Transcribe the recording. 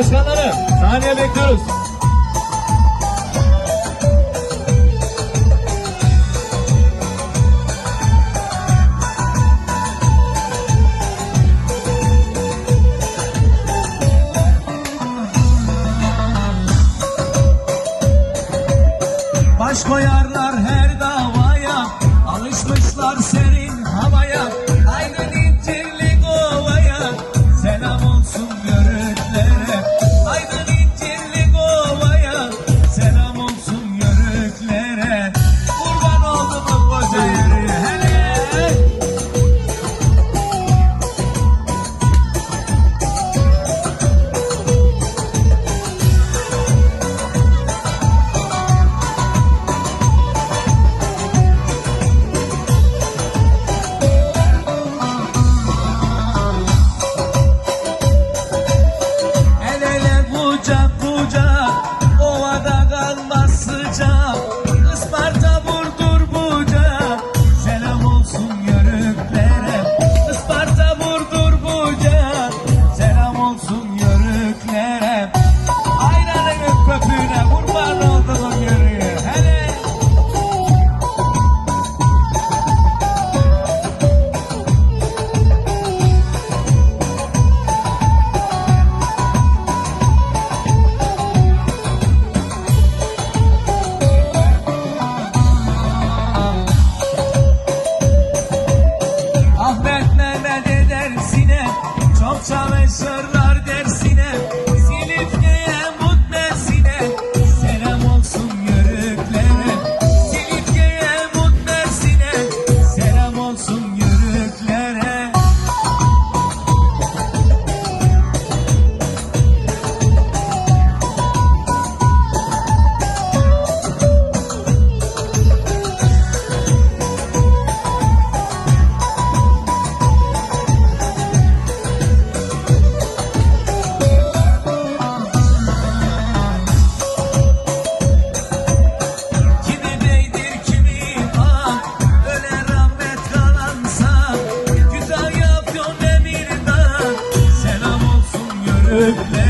Başkanlarım. Saniye bekliyoruz. Baş koyarlar her Cały szeroki Hep